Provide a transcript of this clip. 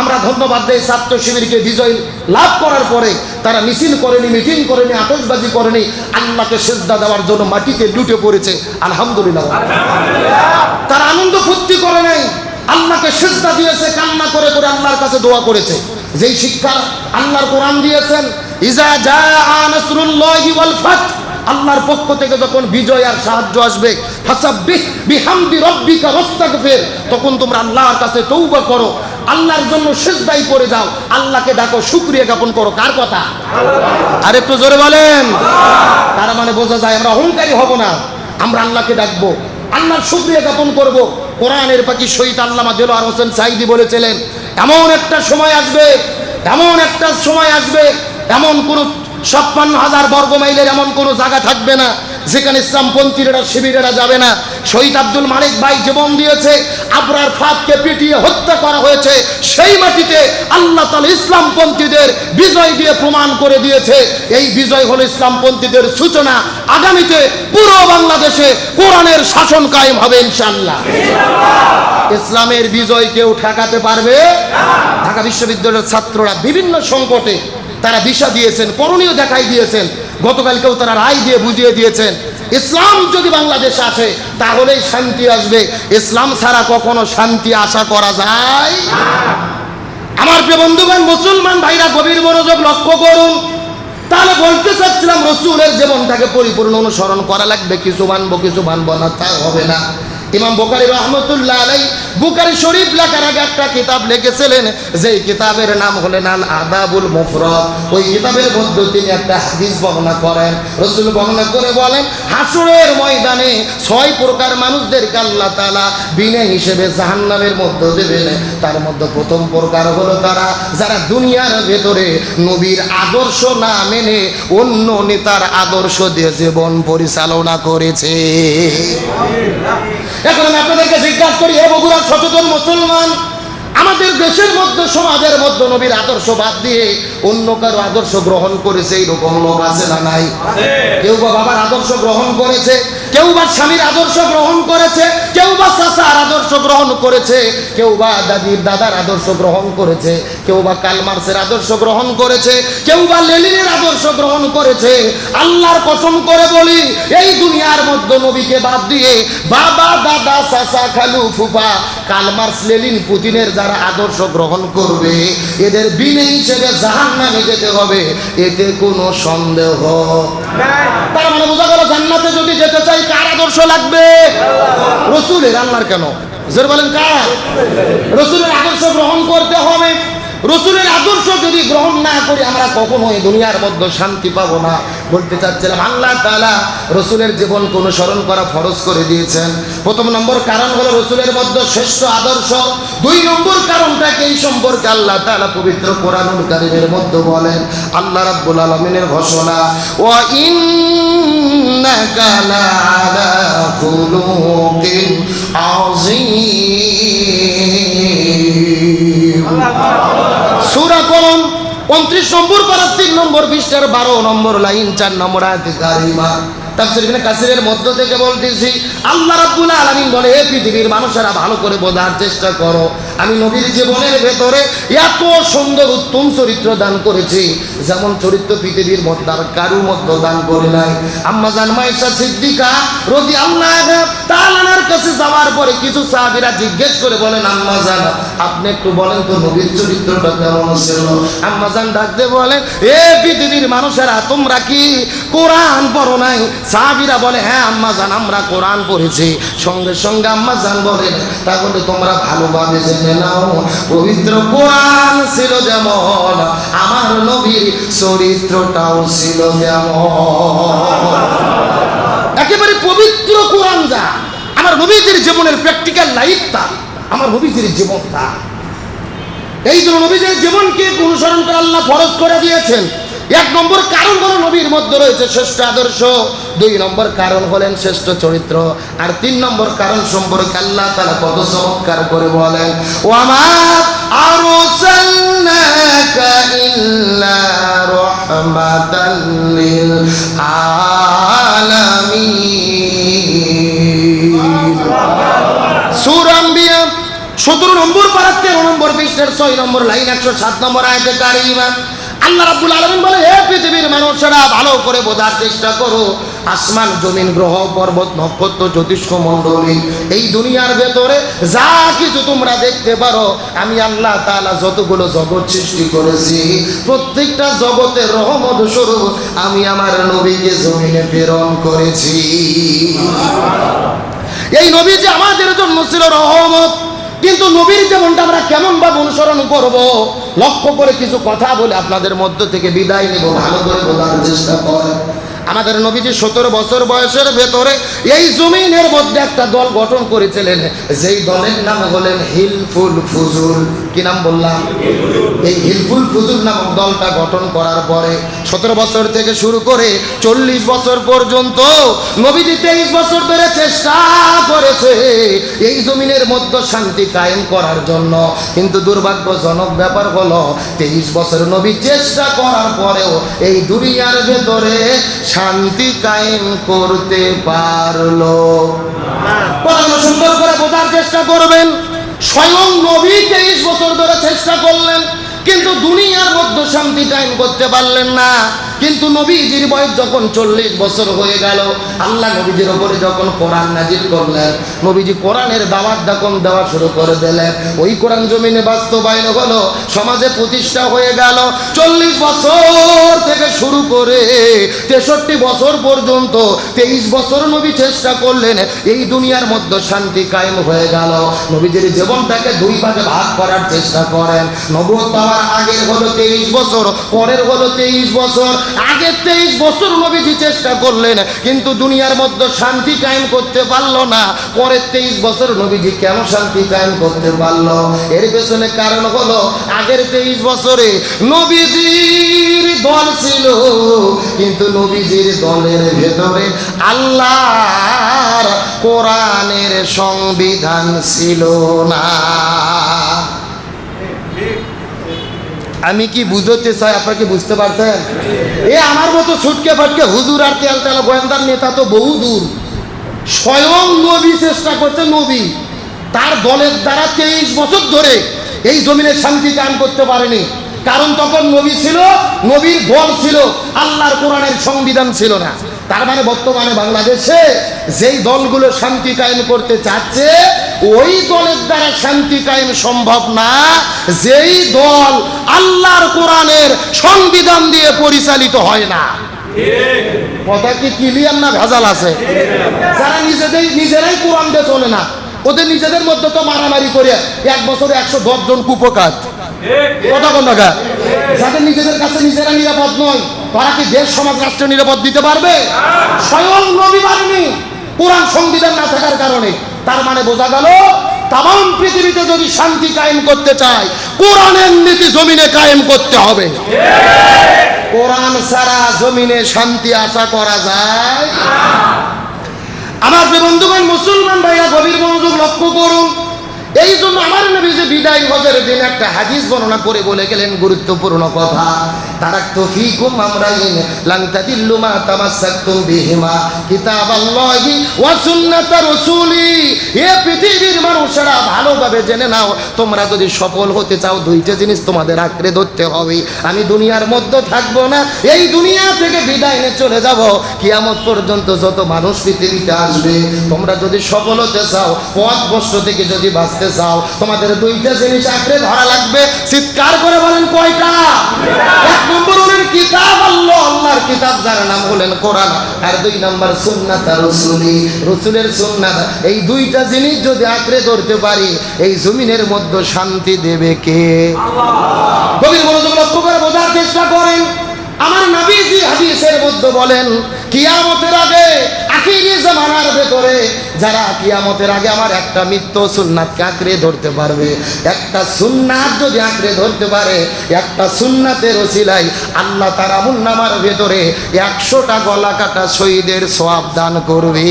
আমরা ধন্যবাদ দেই ছাত্র শিবিরকে বিজয় লাভ করার পরে। তারা মিছিল করেনি মিটিং করেনি আতশবাজি করেনি। আল্লাহকে সেজদা দেওয়ার জন্য মাটিতে লুটে পড়েছে। আলহামদুলিল্লাহ। তারা আনন্দ ফুর্তি করে নাই। আল্লাহকে সেজদা দিয়েছে কান্না করে করে আল্লাহর কাছে দোয়া করেছে। যেই শিক্ষা আল্লাহর কোরআন দিয়েছেন ইজা জা নাসরুল্লাহি ওয়াল ফাত আল্লাহর পক্ষ থেকে যখন বিজয় আর সাহায্য আসবে ফাসাব্বিহ বিহামদি রব্বিকা ওয়াস্তাগফির তখন তোমরা আল্লাহর কাছে তৌবা করো। আল্লাহর জন্য সেজদাই করে যাও। আল্লাহকে ডাকো, শুক্রিয়া জ্ঞাপন করো। কার কথা? আর একটু জোরে বলেন। তার মানে বোঝা যায় আমরা অহংকারী হব না। আমরা আল্লাহকে ডাকবো, আল্লাহর শুক্রিয়া জ্ঞাপন করব। কোরআনের পাখি শহীদ আল্লামা দেলোয়ার হোসেন সাইদি বলেছিলেন, এমন একটা সময় আসবে, এমন একটা সময় আসবে, এমন কোন ছাপ্পান্ন হাজার বর্গ মাইলের এমন কোনো জায়গা থাকবে না যেখানে ইসলামপন্থীরা শিবিরেরা যাবে না। শহীদ আব্দুল মালিক ভাই জীবন দিয়েছে, আবরার ফাদকে পিটিয়ে হত্যা করা হয়েছে। সেই মাটিতে আল্লাহ তালা ইসলামপন্থীদের বিজয় দিয়ে প্রমাণ করে দিয়েছে। এই বিজয় হলো ইসলামপন্থীদের সূচনা। আগামীতে পুরো বাংলাদেশে কোরআনের শাসন কায়েম হবে ইনশাল্লাহ ইসলামের বিজয় কেউ ঠেকাতে পারবে? ঢাকা বিশ্ববিদ্যালয়ের ছাত্ররা বিভিন্ন সংকটে তারা দিশা দিয়েছেন, করণীয় দেখাই দিয়েছেন। গতকালকেও তারা রায় দিয়ে বুঝিয়ে দিয়েছেন, ইসলাম যদি বাংলাদেশে আসে, তাহলেই শান্তি আসবে। ইসলাম ছাড়া কখনো শান্তি আশা করা যায় আমার প্রিয় বন্ধুগণ, মুসলমান ভাইরা, গভীর মনোযোগ লক্ষ্য করুন। তাহলে বলতে চাচ্ছিলাম, রসুলের জীবনটাকে পরিপূর্ণ অনুসরণ করা লাগবে, কিছু মানবো কিছু মানবো না, তা হবে না। ইমাম বুখারি রহমতুল্লাহ আলাই বুকারি শরীফ লেখার আগে একটা কিতাব লিখেছিলেন, যেই কিতাবের নাম হলেন আল আদাবুল মুফরদ। ওই কিতাবের মধ্যে তিনি একটা হাদিস বর্ণনা করেন। রসুল বর্ণনা করে বলেন, হাসুরের ময়দানে ছয় প্রকার মানুষদেরকে আল্লাহ তালা বিনে হিসেবে জাহান্নামের মধ্যে দেবেন তার মধ্যে প্রথম প্রকার হলো তারা, যারা দুনিয়ার ভেতরে নবীর আদর্শ না মেনে অন্য নেতার আদর্শ দিয়ে জীবন পরিচালনা করেছে। এখন আমি আপনাদেরকে জিজ্ঞাসা করি হে বগুড়ার সচেতন মুসলমান আমাদের দেশের মধ্যে সমাজের মধ্যে নবীর আদর্শ বাদ দিয়ে অন্য কারও আদর্শ গ্রহণ করেছে এইরকম লোক আছে না নাই? কেউ বা বাবার আদর্শ গ্রহণ করেছে কেউ বা স্বামীর আদর্শ গ্রহণ করেছে কেউ বা চাচার আদর্শ গ্রহণ করেছে, কেউ বা দাদির দাদার আদর্শ গ্রহণ করেছে, কেউ বা কালমার্সের আদর্শ গ্রহণ করেছে, কেউ বা লেলিনের আদর্শ গ্রহণ করেছে। আল্লাহর কসম করে বলি, এই দুনিয়ার মধ্যে নবীকে বাদ দিয়ে বাবা, দাদা, চাচা, খালু, ফুফা, কালমার্স লেলিন পুতিনের যারা আদর্শ গ্রহণ করবে, এদের বিনে হিসেবে জাহান নামে যেতে হবে, এতে কোনো সন্দেহ তার মানে বোঝা গেল জান্নাতে যদি যেতে চাই, কার আদর্শ লাগবে? রসুলের আল্লাহর কেন? জোর বলেন কার? রসুলের আদর্শ গ্রহণ করতে হবে। রসুলের আদর্শ যদি গ্রহণ না করি আমরা কখনোই দুনিয়ার মধ্যে শান্তি পাবো না। বলতে চাচ্ছিলাম, আল্লাহ তাআলা রসুলের জীবনকে অনুসরণ করা ফরজ করে দিয়েছেন। প্রথম নম্বর কারণ হলো রসুলের মধ্যে শ্রেষ্ঠ আদর্শ। দুই নম্বর কারণটাকে এই সম্পর্কে আল্লাহ তালা পবিত্র কোরআনুল কারিমের মধ্যে বলেন, আল্লাহ রাব্বুল আলামিনের ঘোষণা খুলুকিন আযীম। সুরা কলম উনত্রিশ নম্বর পারার তিন নম্বর বিশটার বারো নম্বর লাইন, চার নম্বর আয়াতে কারিমা। ইবনে কাসিরের মধ্য থেকে বলতেছি, আল্লাহ রাব্বুল আলামিন বলে এ পৃথিবীর মানুষেরা ভালো করে বোঝার চেষ্টা করো। আমি নবীর জীবনের ভেতরে এত সুন্দর উত্তম চরিত্র দান করেছি। যেমন চরিত্র পৃথিবীর মধ্যে আর কারুর মধ্যে দান করে নাই। আম্মা জান মায়েশা সিদ্দিকা রদি আল্লাহ তাআলার কাছে যাওয়ার পরে কিছু সাহাবীরা জিজ্ঞেস করে বলেন, আম্মা জান, আপনি একটু বলেন তো নবীর চরিত্রটা কেমন ছিল? আম্মা জান ডাকতে বলেন, এ পৃথিবীর মানুষেরা, তোমরা কি কোরআন পড়ো নাই। সাহাবীরা বলে হ্যাঁ আম্মা জান, আমরা কোরআন পড়েছি। সঙ্গে সঙ্গে আম্মা জান বলেন তাহলে তোমরা ভালোভাবে জেনে নাও, পবিত্র কোরআন ছিল যেমন, আমার নবীর চরিত্রটাও ছিল যেমন। একেবারে পবিত্র কোরআন যা, আমার নবীজির জীবনের প্র্যাকটিক্যাল লাইফ তা আমার নবীজির জীবন তা এই জন্য নবীজির জীবনকে অনুসরণ করে আল্লাহ ফরজ করে দিয়েছেন। এক নম্বর কারণ হলো নবীর মধ্যে রয়েছে শ্রেষ্ঠ আদর্শ, দুই নম্বর কারণ হলেন শ্রেষ্ঠ চরিত্র, আর তিন নম্বর কারণ সম্পর্কে আল্লাহ তালা কত চমৎকার করে বলেন ও আমার আরও সতেরো নম্বর নূপুর তেরো নম্বর পৃষ্ঠের ছয় নম্বর লাইন, একশো সাত নম্বর আয়তে কারিমা। আল্লাহ রাব্বুল আলামিন বলে, হে পৃথিবীর মানুষেরা, ভালো করে বোঝার চেষ্টা করো। আসমান, জমিন, গ্রহ, পর্বত, নক্ষত্র, জ্যোতিষ্ক, মণ্ডলী, এই দুনিয়ার ভেতরে যা কিছু তোমরা দেখতে পারো, আমি আল্লাহ তাআলা যতগুলো জগৎ সৃষ্টি করেছি, প্রত্যেকটা জগতের রহমত স্বরূপ আমি আমার নবীকে জমিনে প্রেরণ করেছি। এই নবী যে আমাদের জন্য ছিল রহমত কিন্তু নবীর যেমনটা আমরা কেমন ভাবে অনুসরণ করব, লক্ষ্য করে কিছু কথা বলে আপনাদের মধ্য থেকে বিদায় নেব, ভালো করে বোঝার চেষ্টা করে আমাদের নবীজি সতেরো বছর বয়সের ভেতরে এই জমিনের মধ্যে একটা দল গঠন করেছিলেন, যেই দলের নাম হলেন হিলফুল ফুজুল। কি নাম বললাম? এই হিলফুল ফুজুল নামক দলটা গঠন করার পরে সতেরো বছর থেকে শুরু করে চল্লিশ বছর পর্যন্ত নবীজি তেইশ বছর ধরে চেষ্টা করেছে এই জমিনের মধ্যে শান্তি কায়েম করার জন্য। কিন্তু দুর্ভাগ্যজনক ব্যাপার হলো, তেইশ বছর নবী চেষ্টা করার পরেও এই দুনিয়ার ভেতরে শান্তি কায়েম করতে পারল। সুন্দর করে বোঝার চেষ্টা করবেন। স্বয়ং নবী তেইশ বছর ধরে চেষ্টা করলেন, কিন্তু দুনিয়ার মধ্যে শান্তি কায়েম করতে পারলেন না। কিন্তু নবীজির বয়স যখন চল্লিশ বছর হয়ে গেল, আল্লাহ নবীজির ওপরে যখন কোরআন নাজির করলেন, নবীজি কোরআনের দাওয়াত দাকম দেওয়া শুরু করে দিলেন। ওই কোরআন জমিনে বাস্তবায়ন হলো, সমাজে প্রতিষ্ঠা হয়ে গেল। চল্লিশ বছর থেকে শুরু করে তেষট্টি বছর পর্যন্ত তেইশ বছর নবী চেষ্টা করলেন, এই দুনিয়ার মধ্যে শান্তি কায়েম হয়ে গেল। নবীজির জীবনটাকে দুই ভাগে ভাগ করার চেষ্টা করেন। নবুয়ত পাওয়ার আগের হলো তেইশ বছর, পরের হলো তেইশ বছর আগের তেইশ বছর নবীজি চেষ্টা করলেন, কিন্তু দুনিয়ার মধ্যে শান্তি কায়েম করতে পারল না। পরের তেইশ বছর নবীজি কেন শান্তি কায়েম করতে পারল? এর পেছনে কারণ হলো, আগের তেইশ বছরে নবীজির দল ছিল, কিন্তু নবীজির দলের ভেতরে আল্লাহর কোরআনের সংবিধান ছিল না। আমি কি বুঝতে চাই, আপনারা কি বুঝতে পারছেন? এ আমার মতো ছুটকে ফাটকে হুজুর আর তেল তেল গোয়েন্দার নেতা তো বহু দূর। স্বয়ং নবী চেষ্টা করছে নবী। তার দলের দ্বারা তেইশ বছর ধরে এই জমিনে শান্তি কায়েম করতে পারেনি। কারণ তখন নবী ছিল, নবীর দল ছিল, আল্লাহর কোরআনের সংবিধান ছিল না। তার মানে বর্তমানে বাংলাদেশে যেই দলগুলো শান্তি কায়েম করতে চাচ্ছে, ওই দলের দ্বারা শান্তি কায়েম সম্ভব না। যেই দল আল্লাহর কোরআনের সংবিধান দিয়ে পরিচালিত হয় না। কথা কি ক্লিয়ার না ভেজাল আছে? যারা নিজেদের নিজেরাই কোরআন দিয়ে চলে না, ওদের নিজেদের মধ্যে তো মারামারি করে এক বছরে একশো দশ জন কুপকাত কথা কোন যাদের নিজেদের কাছে নিজেরা নিরাপদ নয় তারা কি দেশ, সমাজ, রাষ্ট্র নিরাপদ দিতে পারবে? স্বয়ং নবী পারেনি কোরআন সংবিধান না থাকার কারণে। তার মানে বোঝা গেল তাম পৃথিবীতে যদি শান্তি কায়েম করতে চায়, কোরআনের নীতি জমিনে কায়েম করতে হবে। কোরআন ছাড়া জমিনে শান্তি আশা করা যায় আমার যে বন্ধুগণ, মুসলমান ভাইরা, গভীর মনোযোগ লক্ষ্য করুন। এই জন্য আমার নবী হজের দিন একটা হাদিস বর্ণনা করে বলে গেলেন, গুরুত্বপূর্ণ কথা। তারাক তো ফিকুম আমরাইন বিহিমা। কিতাবাল্লাহি ওয়া সুন্নাত রাসূলি। পৃথিবীর মানুষেরা ভালোভাবে জেনে নাও, তোমরা যদি সফল হতে চাও, দুইটা জিনিস তোমাদের আঁকড়ে ধরতে হবে। আমি দুনিয়ার মধ্যে থাকব না, এই দুনিয়া থেকে বিদায় নিয়ে চলে যাব। কিয়ামত পর্যন্ত যত মানুষ পৃথিবীতে আসবে, তোমরা যদি সফল হতে চাও পথ কষ্ট থেকে যদি বাঁচতে চাও, তোমাদের দুইটা জিনিস ধরা লাগবে। চিৎকার করে বলেন, কয়টা? এক নম্বর হলেন কিতাব, আল্লাহ, আল্লাহর কিতাব, যার নাম হলেন কোরআন। আর দুই নম্বর সুন্নাত রসুলি। রসুলের সুন্নাত, এই দুইটা জিনিস যদি আঁকড়ে ধরতে পারি, এই জমিনের মধ্যে শান্তি দেবে কে? গভীর মনোযোগ লক্ষ্য করে বোঝার চেষ্টা করেন। আমার নবীজি হাদিসের মধ্যে বলেন, কিয়ামতের আগে আখিরি জামানার ভেতরে যারা কিয়ামতের আগে আমার একটা মৃত্যু সুন্নাতকে আঁকড়ে ধরতে পারবে, একটা সুন্নাত যদি আঁকড়ে ধরতে পারে, একটা সুন্নাতের ওসিলাই আল্লাহ তার আমুল ভেতরে একশোটা গলা কাটা শহীদের সোয়াব দান করবে।